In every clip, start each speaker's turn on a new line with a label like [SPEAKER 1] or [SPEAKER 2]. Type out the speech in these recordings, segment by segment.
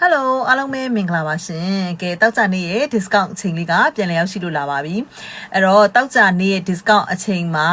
[SPEAKER 1] ဟယ်လိုအားလုံးပဲမင်္ဂလာပါရှင်။ကဲတောက်ကြနေ့ရဲ့ discount အချိန်လေးကပြန်လည်ရောက်ရှိလို့လာပါပြီ။အဲ့တော့တောက်ကြနေ့ရဲ့ discount အချိန်မှာ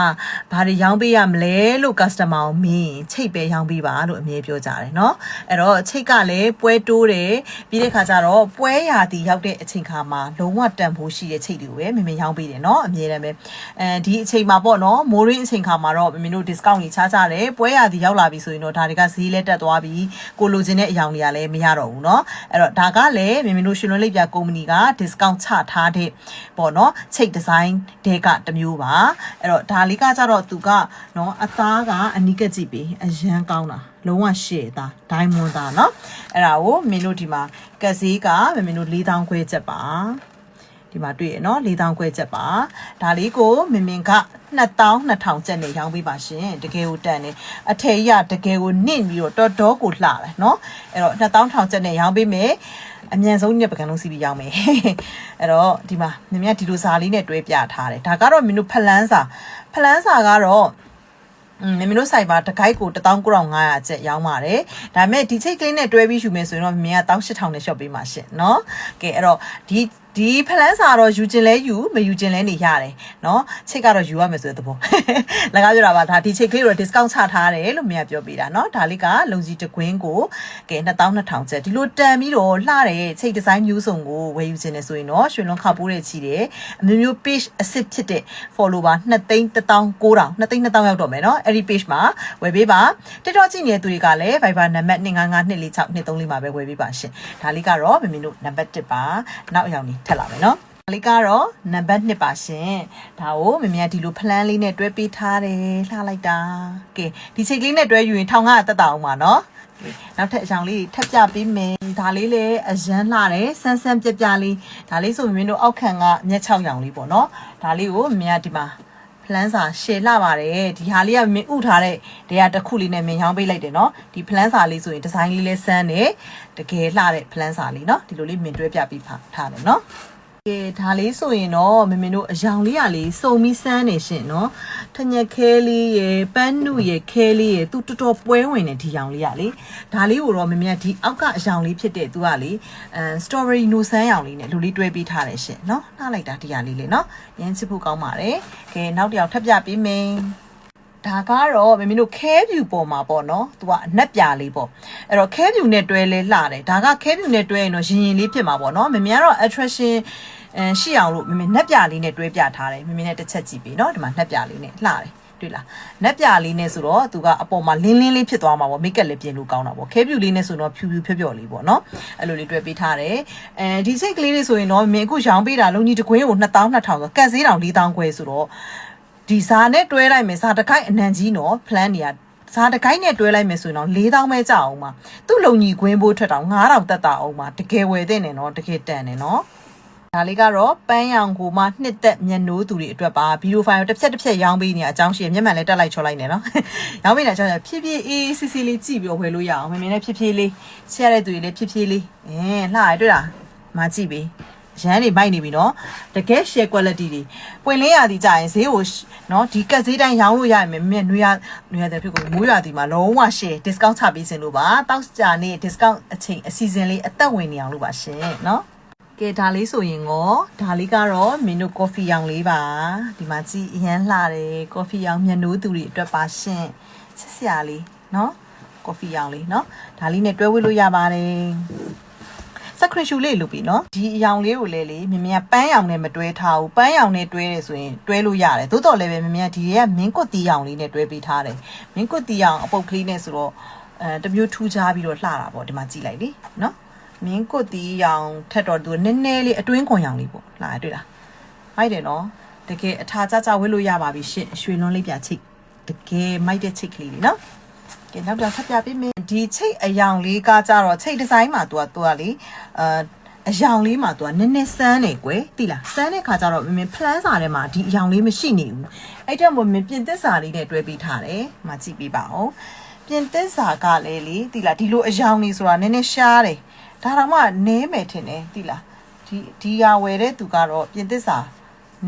[SPEAKER 1] ဘာတွေရောင်းပေးရမလဲလို့ customer ကိုမင်းချိတ်ပဲရောင်းပေးပါလို့အမြဲပြောကြတယ်နော်။အဲ့တော့ချိတ်ကလည်းပွဲတိုးတယ်ပြီးတဲ့ခါကျတော့ပွဲရာသီရောက်တဲ့အချိန်ခါမှာလုံးဝတန်ဖိုးရှိတဲ့ချိတ်တွေကိုပဲမင်းမရောင်းပေးတယ်နော်အမြဲတမ်းပဲ။အဲဒီအချိန်မှာပေါ့နော်မိုးရင်းအချိန်ခါမှာတော့မင်းတို့ discount ကြီးချားကြတယ်ပွဲရာသီရောက်လာပြီဆိုရင်တော့ဒါတွေကဈေးလည်းတက်သွားပြီကိုလိုချင်တဲ့အရာတွေကလည်းမရတော့ဘူးနော်နော်အဲ့တော့ဒါကလည်းမင်းမင်းတို့ရှင်လွန်လိပ်ပြကုမ္ပဏီက discount ချထားတဲ့ပေါ့နော်ချိတ် design တဲကတစ်မျိုးပါအဲ့တော့ဒါလေးကကြတော့သူကနော်အသားကအနီးကကြည့်ပေးအရန်ကောင်းတာလုံးဝရှည်သားဒိုင်းမွန်သားနော်အဲ့ဒါကိုမင်းတို့ဒီမှာကက်စီးကမင်းမင်းတို့၄000ခွဲချက်ပါ ဒီမှာတွေ့ရနော်4000ခွဲချက်ပါဒါလေးကိုမင်မင်က2200ကျပ်နဲ့ရောင်းပေးပါရှင်တကယ်ကိုတန်နေအထည်ရတကယ်ကိုနင့်ပြီးတော့တော်တော်ကိုလှတယ်နော်အဲ့တော့2000ကျပ်နဲ့ရောင်းပေးမယ်အမြန်ဆုံးညပကံလုံးစီပြီးရောင်းမယ်အဲ့တော့ဒီမှာမြင်မြဒီလိုစာလေးနဲ့တွဲပြထားတယ်ဒါကတော့မင်းတို့ဖလန်းစာဖလန်းစာကတော့อืมမင်းတို့ဆိုင်ပါတကိုက်ကို19500ကျပ်ရောင်းပါတယ်ဒါပေမဲ့ဒီချိတ်ကလေးနဲ့တွဲပြီးယူမယ်ဆိုရင်တော့မင်းက18000နဲ့ shop ပေးမှာရှင့်เนาะကဲအဲ့တော့ဒီ ဒီဖလန်းစာတော့ယူခြင်းလဲယူမယူခြင်းလဲနေရတယ်เนาะချိတ်ကတော့ယူရမယ်ဆိုတဲ့သဘောလကားပြောတာပါဒါဒီချိတ်ကလေးတော့ discount ချထားတယ်လို့မင်းကပြောပေးတာเนาะဒါလေးကလုံစီတကွင်းကိုကဲ2200ကျပ်ဒီလိုတန်ပြီးတော့လှတဲ့ချိတ်ဒီဇိုင်းမျိုးစုံကိုဝယ်ယူခြင်းလဲဆိုရင်တော့ရွှေလွန်ခါပိုးတဲ့ချီတယ်အမျိုးမျိုး page အစ်စ်ဖြစ်တဲ့ follower 2သိန်း19000 2သိန်း2000ရောက်တော့မယ်เนาะအဲ့ဒီ page မှာဝယ်ပေးပါ TikTok ကြည့်နေတဲ့သူတွေကလည်း Viber နံပါတ်25524623မှာပဲဝယ်ပေးပါရှင်ဒါလေးကတော့မင်းမင်းတို့နံပါတ်1ပါနောက်အယောင်นี้ ထက်လာမယ်နော်ဒါလေးကတော့နံပါတ်2ပါရှင်ဒါကိုမမြဒီလို plan လေးနဲ့တွဲပေးထားတယ်လှလိုက်တာကဲဒီချိန်လေးနဲ့တွဲယူရင်1500တက်တာအောင်ပါနော်ကဲနောက်ထပ်အကြောင်းလေးထပ်ပြပေးမယ်ဒါလေးလည်းအရန်လှတယ်ဆန်းဆန်းပြပြလေးဒါလေးဆိုမင်းတို့အောက်ခံကမျက်6ရောင်လေးပေါ့နော်ဒါလေးကိုမမြဒီမှာဖ လန်းစာရှယ်လှပါတယ်ဒီဟာလေးကမင်းဥထားတဲ့တရားတစ်ခုလေးနဲ့မင်းရောင်းပေးလိုက်တယ်နော်ဒီဖလန်းစာလေးဆိုရင်ဒီဇိုင်းလေးလဲဆန်းတယ်တကယ်လှတဲ့ဖလန်းစာလေးနော်ဒီလိုလေးမင်းတွဲပြပေးထားတယ်နော် ကဲဒါလေးဆိုရင်တော့မမင်တို့အယောင်လေးရလေးစုံပြီးစမ်းနေရှင်နော်ထညက်ခဲလေးရယ်ပန်းနုရယ်ခဲလေးရယ်သူတော်တော်ပွဲဝင်နေဒီယောင်လေးရလေးဒါလေးကိုတော့မမင်ကဒီအောက်ကအယောင်လေးဖြစ်တဲ့သူကလေအဲ strawberry နိုဆန်းယောင်လေးနဲ့လူလေးတွဲပေးထားတယ်ရှင်နော်နှားလိုက်တာဒီယောင်လေးလေနော်ရင်းချစ်ဖို့ကောင်းပါတယ်ကဲနောက်တစ်ယောက်ထပ်ပြပေးမယ် ဒါကတော့မမင်းတို့ခဲဖြူပေါ်မှာပေါ့နော်။ तू ကအနက်ပြာလေးပေါ့။အဲ့တော့ခဲဖြူနဲ့တွဲလဲလှတယ်။ဒါကခဲဖြူနဲ့တွဲရင်တော့ရင်ရင်လေးဖြစ်မှာပေါ့နော်။မမင်းကတော့ attraction အဲရှိအောင်လို့မမင်းနက်ပြာလေးနဲ့တွဲပြထားတယ်။မမင်းနဲ့တစ်ချက်ကြည့်ပြီနော်။ဒီမှာနက်ပြာလေးနဲ့လှတယ်။တွေ့လားနက်ပြာလေးနဲ့ဆိုတော့သူကအပေါ်မှာလင်းလင်းလေးဖြစ်သွားမှာပေါ့မိတ်ကက်လည်းပြင်လို့ကောင်းတာပေါ့ခဲပြူလေးနဲ့ဆိုတော့ဖြူဖြူဖြော့ဖြော့လေးပေါ့နော်အဲ့လိုလေးတွဲပေးထားတယ်အဲဒီစိတ်ကလေးတွေဆိုရင်တော့မင်းအခုရောင်းပေးတာလုံးကြီးတစ်ကွင်းကို2200ဆိုကတ်စည်းတောင်4000ခွဲဆိုတော့ ဒီစားနဲ့တွဲလိုက်မယ်စားတစ်ခိုက်အနံကြီးနော် plan တွေကစားတကိုင်းနဲ့တွဲလိုက်မယ်ဆိုရင်တော့4000ပဲကြအောင်ပါသူ့လုံကြီးခွင်းဖို့ထွက်တော့9000တက်တာအောင်ပါတကယ်ဝယ်တဲ့နေနော်တကယ်တန်နေနော်ဒါလေးကတော့ပန်းရောင်ကိုမှနှစ်သက်မျက်နှိုးသူတွေအတွက်ပါဗီဒီယိုဖိုင်ကိုတစ်ဖြက်တစ်ဖြက်ရောင်းပေးနေအကြောင်းရှိရမျက်မှန်လည်းတက်လိုက်ချော်လိုက်နေနော်ရောင်းပေးနေအကြောင်းဖြည်းဖြည်းအေးစီစီလေးကြည့်ပြီးဝယ်လို့ရအောင်မင်းမင်းလည်းဖြည်းဖြည်းလေးချရတဲ့သူတွေလည်းဖြည်းဖြည်းလေးအင်းလှရတွေ့လားမကြည့်ပေး ရန်နေမိုက်နေပြီနော်တကယ် share quality တွေပွင့်လင်းရသည်ကြရင်ဈေးကိုနော်ဒီကက်ဈေးတိုင်းရောင်းလို့ရရင်မြက်နွေရနွေရတဲ့ဖြစ်ကိုမိုးရသည်မှာလုံးဝ share discount ချပေးစင်လို့ပါတောက်ကြနေ discount အချိန်အစီအစဉ်လေးအသက်ဝင်နေအောင်လို့ပါရှင်နော်ကဲဒါလေးဆိုရင်ကိုဒါလေးကတော့မင်းတို့ coffee ရောင်လေးပါဒီမှာကြည့်အရန်လှတယ် coffee ရောင်မျက်နှိုးသူတွေအတွက်ပါရှင်ချစ်စရာလေးနော် coffee ရောင်လေးနော်ဒါလေးနဲ့တွဲဝေးလို့ရပါတယ် စခရရှူလေးလုပ်ပြီနော်ဒီအယောင်လေးကိုလည်းလေမြင်မြင်ပန်းရောင်နဲ့မတွဲထားဘူးပန်းရောင်နဲ့တွဲတယ်ဆိုရင်တွဲလို့ရတယ်သို့တော်လည်းပဲမြင်မြင်ဒီတွေကမင်းကွတ်တီရောင်လေးနဲ့တွဲပေးထားတယ်မင်းကွတ်တီရောင်အပုတ်ကလေးနဲ့ဆိုတော့အဲတမျိုးထူးခြားပြီးတော့လှတာပေါ့ဒီမှာကြည့်လိုက်လေနော်မင်းကွတ်တီရောင်ထက်တော့သူနည်းနည်းလေးအတွင်းခွန်ရောင်လေးပေါ့လှရတွေ့လားမိုက်တယ်နော်တကယ်အထာကြကြဝေးလို့ရပါပြီရှင်ရွှေလွန်းလေးပြချိတ်တကယ်မိုက်တဲ့ချိတ်ကလေးလေးနော် ကဲနောက်တော့ထပ်ပြပေးမယ်ဒီချိတ်အယောင်လေးကကြတော့ချိတ်ဒီဇိုင်းမှာသူကသူကလေအာအယောင်လေးမှာသူကနည်းနည်းစမ်းနေကွယ်တိလားစမ်းတဲ့ခါကျတော့မင်းဖလန်းစာထဲမှာဒီအယောင်လေးမရှိနေဘူးအဲ့တော့မင်းပြင်သစ်စာလေးနဲ့တွဲပေးထားတယ်မှာကြည့်ပေးပါဦးပြင်သစ်စာကလည်းလေတိလားဒီလိုအယောင်လေးဆိုတာနည်းနည်းရှားတယ်ဒါတော့မှနဲမယ်ထင်တယ်တိလားဒီဒီဟာဝယ်တဲ့သူကတော့ပြင်သစ်စာ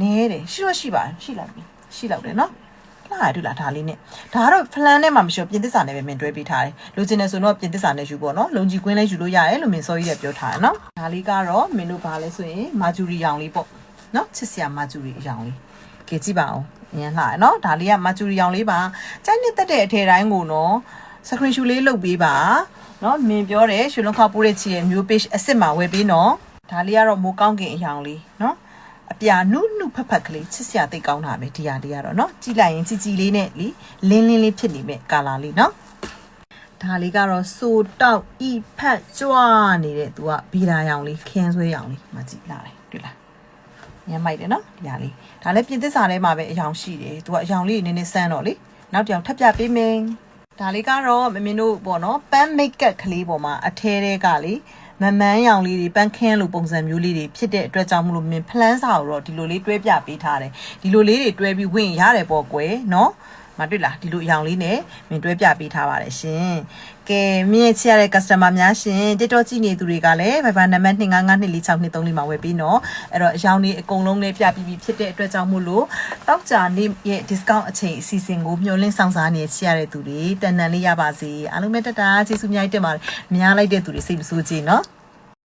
[SPEAKER 1] နဲတယ်ရှိတော့ရှိပါရှိလိုက်ပြီရှိလောက်တယ်နော် လှရတူလားဒါလေးနဲ့ဒါကတော့ plan နဲ့မှမရှိဘူးပြင်သစ္စာနဲ့ပဲမင်းတွဲပေးထားတယ်လိုချင်တယ်ဆိုတော့ပြင်သစ္စာနဲ့ယူပေါ့နော်လုံကြီးကွင်းလဲယူလို့ရတယ်လို့မင်းစောကြီးကပြောထားတယ်နော်ဒါလေးကတော့မင်းတို့ဘာလဲဆိုရင်မာဂျူရီရောင်လေးပေါ့နော်ချစ်စရာမာဂျူရီရောင်လေးကဲကြည့်ပါအောင်အရင်လှရနော်ဒါလေးကမာဂျူရီရောင်လေးပါကြိုက်နှစ်သက်တဲ့အထည်တိုင်းကိုနော် screen shot လေးလုပ်ပေးပါနော်မင်းပြောတယ်ရွှေလုံးခောက်ပိုးတဲ့ချီရဲ့မျိုး page အစ်စ်မှာဝယ်ပေးနော်ဒါလေးကတော့မိုးကောင်းကင်အရောင်လေးနော် အပြာနုနုဖက်ဖက်ကလေးချစ်စရာသိပ်ကောင်းတာပဲဒီဟာလေးကတော့နော်ကြည့်လိုက်ရင်ကြည်ကြည်လေးနဲ့လीလင်းလင်းလေးဖြစ်နေမဲ့ကာလာလေးနော်ဒါလေးကတော့စိုးတောက်ဤဖက်ကြွနေတဲ့သူကဘီရာရောင်လေးခင်းဆွဲရောင်လေးမကြည့်လာတယ်တွေ့လားညမ်းမိုက်တယ်နော်ဒီဟာလေးဒါလည်းပြင်သစ္စာထဲမှာပဲအယောင်ရှိတယ်သူကအယောင်လေးနည်းနည်းဆန်းတော့လေနောက်တစ်ယောင်ထပ်ပြပေးမယ်ဒါလေးကတော့မမင်းတို့ပေါ့နော်ပန်းမိတ်ကပ်ကလေးပေါ်မှာအထဲတဲကလေ မမန်းရောင်လေးတွေပန်းခင်းလိုပုံစံမျိုးလေးတွေဖြစ်တဲ့အတွက်ကြောင့်မလို့မင်းဖလန်းစာကိုတော့ဒီလိုလေးတွဲပြပေးထားတယ်ဒီလိုလေးတွေတွဲပြီးဝင်ရတယ်ပေါ့ကွယ်နော် မတွေ့လားဒီလိုအရောင်လေးနဲ့မင်းတွဲပြပေးထားပါတယ်ရှင်ကဲမြင့်ချရတဲ့ customer များရှင် TikTok ကြည့်နေသူတွေကလည်း Viber နံပါတ်25524623မှာဝယ်ပြီးနော်အဲ့တော့အရောင်လေးအကုန်လုံးလေးပြပြီးပြီဖြစ်တဲ့အတွက်ကြောင့်မို့လို့တောက်ကြနေ့ရဲ့ discount အချိန်အစီအစဉ်ကိုမျှော်လင့်ဆောင်စားနေချရတဲ့သူတွေတန်တန်လေးရပါစေအားလုံးပဲတက်တာကျေးဇူးအများကြီးတင်ပါတယ်များလိုက်တဲ့သူတွေစိတ်မဆိုးကြည်နော်